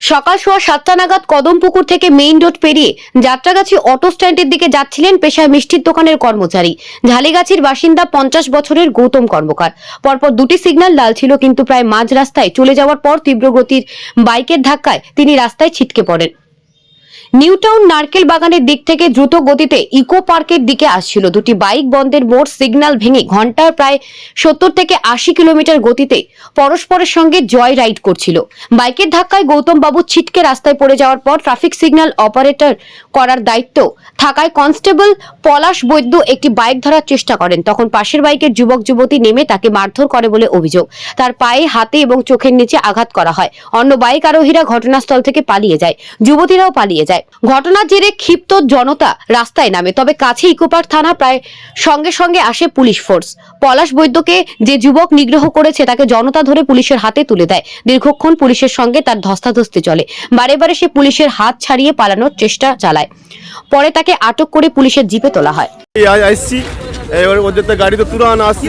সকাল সোয়া সাতটা নাগাদ কদমপুকুর থেকে মেইন রোড পেরিয়ে যাত্রাগাছি অটো স্ট্যান্ডের দিকে যাচ্ছিলেন পেশায় মিষ্টির দোকানের কর্মচারী। ঝালিগাছির বাসিন্দা পঞ্চাশ বছরের গৌতম কর্মকার। পরপর দুটি সিগন্যাল লাল ছিল, কিন্তু প্রায় মাঝ রাস্তায় চলে যাওয়ার পর তীব্র গতির বাইকের ধাক্কায় তিনি রাস্তায় ছিটকে পড়েন। নিউটাউন নারকেল বাগানের দিক থেকে দ্রুত গতিতে ইকো পার্কের দিকে আসছিল। দুটি বাইক বন্ধের মোট সিগন্যাল ভেঙে ঘণ্টার প্রায় সত্তর থেকে আশি কিলোমিটার গতিতে পরস্পরের সঙ্গে জয় রাইড করছিল। বাইকের ধাক্কায় গৌতম বাবু ছিটকে রাস্তায় পড়ে যাওয়ার পর ট্রাফিক সিগন্যাল অপারেটর করার দায়িত্ব থাকায় কনস্টেবল পলাশ বৈদ্য একটি বাইক ধরার চেষ্টা করেন। তখন পাশের বাইকের যুবক যুবতী নেমে তাকে মারধর করে বলে অভিযোগ। তার পায়ে, হাতে এবং চোখের নিচে আঘাত করা হয়। অন্য বাইক আরোহীরা ঘটনাস্থল থেকে পালিয়ে যায়। যুবতীরাও পালিয়ে যায়। ঘটনার জেরে ক্ষিপ্ত জনতা রাস্তায় নামে, তবে কাছে ইকোপার থানা প্রায় সঙ্গে সঙ্গে আসে পুলিশ ফোর্স। পলাশ বৈদ্যকে যে যুবক নিগ্রহ করেছে, তাকে জনতা ধরে পুলিশের হাতে তুলে দেয়। দীর্ঘক্ষণ পুলিশের সঙ্গে তার ধস্তাধস্তি চলে। বারে বারে সে পুলিশের হাত ছাড়িয়ে পালানোর চেষ্টা চালায়। পরে তাকে আটক করে পুলিশের জিপে তোলা হয়। এবার ওদের তো গাড়ি তো তুরান আসছে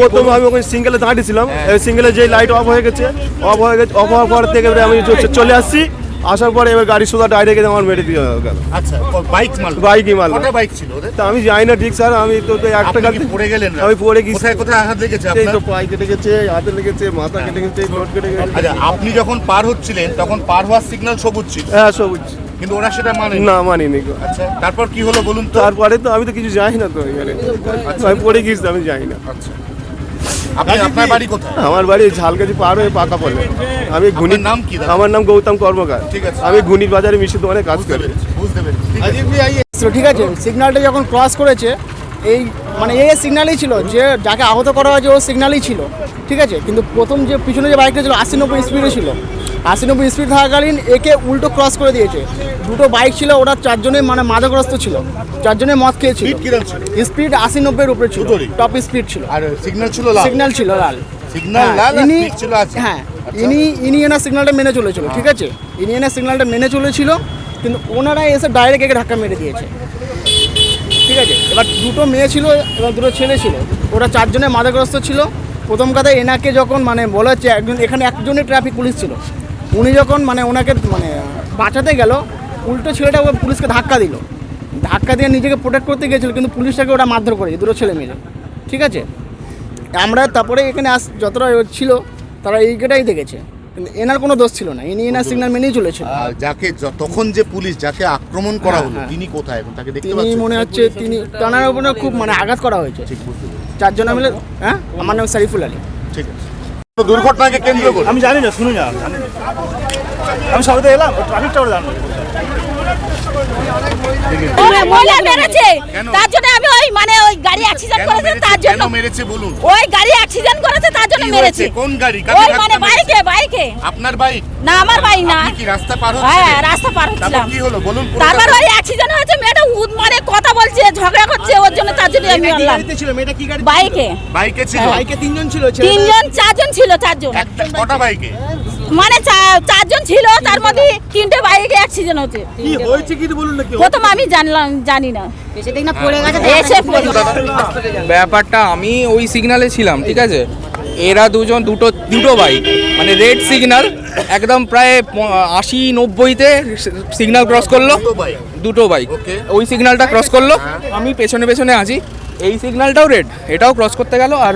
প্রথম আমি ওখানে সিঙ্গেলে দাঁড়িয়েছিলাম সিঙ্গেলে যে লাইট অফ হয়ে গেছে অফ হয়ে গেছে অফ হওয়ার পর থেকে আমি চলে আসছি। আসার পরে এবার গাড়ি সোজা ডাইরেক্ট আমার মেরে দিয়ে গেল। আচ্ছা বাইক মাল বাইকই মাল কটা বাইক ছিল ওদের? তা আমি জানি না ঠিক স্যার আমি তো একটা গাড়ি পড়ে গেলেন আমি পড়ে গেছি। কোথায় কোথায় আঘাত লেগেছে আপনার? এই তো পায়ে কেটে গেছে হাতে লেগেছে মাথা কেটে গেছে ঠোঁট কেটে গেছে। আচ্ছা আপনি যখন পার হচ্ছিলেন তখন পার হওয়ার সিগন্যাল সবুজ ছিল? হ্যাঁ সবুজ। কিন্তু ওরা সেটা মানে না মানিনি। আচ্ছা তারপর কি হলো বলুন তো? তারপরে তো আমি তো কিছু জানি না তো এখানে। আমি পড়ে গেছি আমি জানি না। আচ্ছা। আপনি আপনার বাড়ি কোথায়? আমার বাড়ি ঝালকাছি পার হয়ে পাকা পড়লে আমি ঘুনি নাম কি আমার নাম গৌতম কর্মকার। ঠিক আছে। আমি ঘুনির বাজারে মিষ্টি দোকানে কাজ করি। বুঝতে পেরেছি। ঠিক আছে। সিগন্যালটা যখন ক্রস করেছে এই মানে এই সিগনালই ছিল যে যাকে আহত করা হয়েছে ও সিগনালই ছিল। ঠিক আছে কিন্তু প্রথম যে পিছনে যে বাইকটা ছিল আশি নব্বই স্পিডে ছিল। আশি নব্বই স্পিড থাকাকালীন একে উল্টো ক্রস করে দিয়েছে। দুটো বাইক ছিল ওরা চারজনে মানে মাদকগ্রস্ত ছিল। চারজনে মদ খেয়েছিল? স্পিড আশি নব্বইয়ের উপরে ছিল। টপ স্পিড ছিল। আর সিগন্যাল ছিল লাল? সিগন্যাল ছিল লাল। সিগন্যাল হ্যাঁ, লাল ইনি হ্যাঁ আচ্ছা। ইনি ইনি এনার সিগন্যালটা মেনে চলেছিল ঠিক আছে? ইনি এনার সিগন্যালটা মেনে চলেছিল কিন্তু ওনারা এসে ডাইরেক্ট একে ধাক্কা মেরে দিয়েছে। ঠিক আছে? এবার দুটো মেয়ে ছিল এবং দুটো ছেলে ছিল। ওরা চারজনে মাদাগ্রস্ত ছিল। প্রথম কথা এনাকে যখন মানে বলা হচ্ছে একজন এখানে একজনই ট্রাফিক পুলিশ ছিল। উনি যখন মানে ওনাকে মানে বাঁচাতে গেল উল্টো ছেলেটা ওকে পুলিশকে ধাক্কা দিল। ধাক্কা দিয়ে নিজেকে প্রোটেক্ট করতে গিয়েছিল কিন্তু পুলিশটাকে ওরা মারধর করেছে দুটো ছেলে মিলে। ঠিক আছে? আমরা তারপরে এখানে আস যতটা ছিল তারা এইটাই দেখেছে। কিন্তু এনার কোনো দোষ ছিল না ইনি এনার সিগন্যাল মেনেই চলেছিল আর যাকে তখন যে পুলিশ যাকে আক্রমণ করা হ্যাঁ, হলো হ্যাঁ। তিনি কোথায় এখন? তাকে দেখতে তিনি পাচ্ছেন? মনে হচ্ছে তিনি টানার উপরে খুব মানে আঘাত করা হয়েছে। ঠিক বুঝতে চারজন মিলে হ্যাঁ? আমার নাম সারিফুল আলী। ঠিক আছে। দুর্ঘটনাকে কেন্দ্র করে? আমি জানি না শুনুন না। আমি জানি না। আমি সবাই এলাম ট্রাফিকটা জানব মহিলা মেরেছে ওই মানে ওই গাড়ি অ্যাক্সিডেন্ট করেছে তার জন্য। মেরেছে বলুন? ওই গাড়ি অ্যাক্সিডেন্ট করেছে তার জন্য মেরেছে। কোন গাড়ি? ওই মানে বাইকে বাইকে। আপনার বাইক? না আমার বাইক না। কি রাস্তা পার হ্যাঁ রাস্তা পার তারপর হচ্ছিলাম। কি হলো? বলুন তারপর ওই অ্যাক্সিডেন্ট হয়েছে মেয়েটা উদ মানে কথা বলছে ঝগড়া করছে ওর জন্য তার জন্য আমি মারলাম ছিল? মেয়েটা কি গাড়ি বাইকে। বাইকে ছিল? বাইকে তিনজন ছিল? তিনজন চারজন ছিল চারজন। একটা কটা বাইকে? মানে চা- চারজন ছিল তার মধ্যে তিনটে বাইকে অ্যাক্সিডেন্ট হচ্ছে। কি হয়েছে কি বলুন না কি প্রথম আমি জানলাম জানি না। এসে পড়ে ব্যাপারটা আমি ওই সিগনালে ছিলাম ঠিক আছে? এরা দুজন দুটো দুটো বাইক মানে রেড সিগনাল একদম প্রায় আশি নব্বইতে সিগনাল ক্রস করল। দুটো বাইক দুটো ওই সিগনালটা ক্রস করল। আমি পেছনে পেছনে আছি। এই সিগনালটাও রেড এটাও ক্রস করতে গেল আর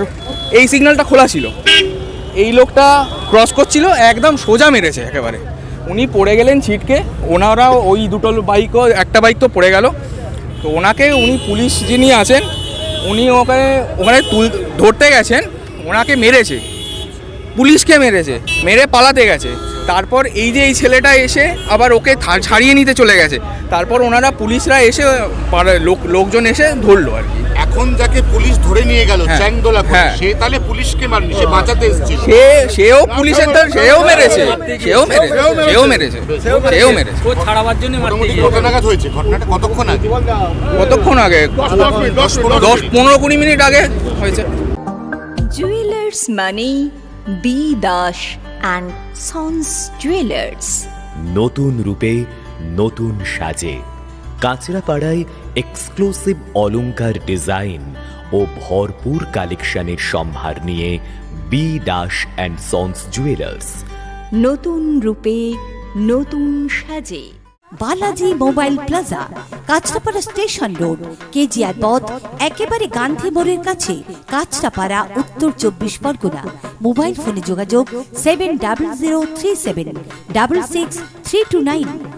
এই সিগনালটা খোলা ছিল। এই লোকটা ক্রস করছিল, একদম সোজা মেরেছে একেবারে। উনি পড়ে গেলেন ছিটকে, ওনারাও ওই দুটো বাইকও, একটা বাইক তো পড়ে গেল। তো ওনাকে উনি পুলিশ যিনি আছেন, উনি ওখানে ওখানে তুল, ধরতে গেছেন, ওনাকে মেরেছে। পুলিশকে মেরেছে, মেরে পালাতে গেছে। তারপর এই যে এই ছেলেটা এসে আবার ওকে ছাড়িয়ে নিতে চলে গেছে। তারপর ওনারা পুলিশরা এসে লোক, লোকজন এসে ধরলো আর কি। এখন যাকে পুলিশ ধরে নিয়ে গেল হ্যাঁ। চ্যাংদোলা করে, হ্যাঁ। সে তাহলে পুলিশকে মারনি সে বাঁচাতে এসেছিল। সে সেও পুলিশের তার সেও মেরেছে সেও মেরেছে সেও মেরেছে সেও মেরেছে। মোটামুটি কত নাগাদ হয়েছে? ঘটনাটা কতক্ষণ আগে? কতক্ষণ আগে? দশ পনেরো দশ পনেরো কুড়ি মিনিট আগে হয়েছে। Jewellers money B Das and sons jewellers নতুন রূপে নতুন সাজে। কাঁচরাপাড়ায় এক্সক্লুসিভ অলংকার ডিজাইন ও ভরপুর কালেকশনের সম্ভার নিয়ে B Das and sons jewellers নতুন রূপে নতুন সাজে। Balaji mobile plaza, Kanchrapara station road, KGR পথ, একেবারে গান্ধী মোড়ের কাছে, কাঁচরাপাড়া, উত্তর চব্বিশ পরগনা। মোবাইল ফোনে যোগাযোগ seven double zero three seven double six three two nine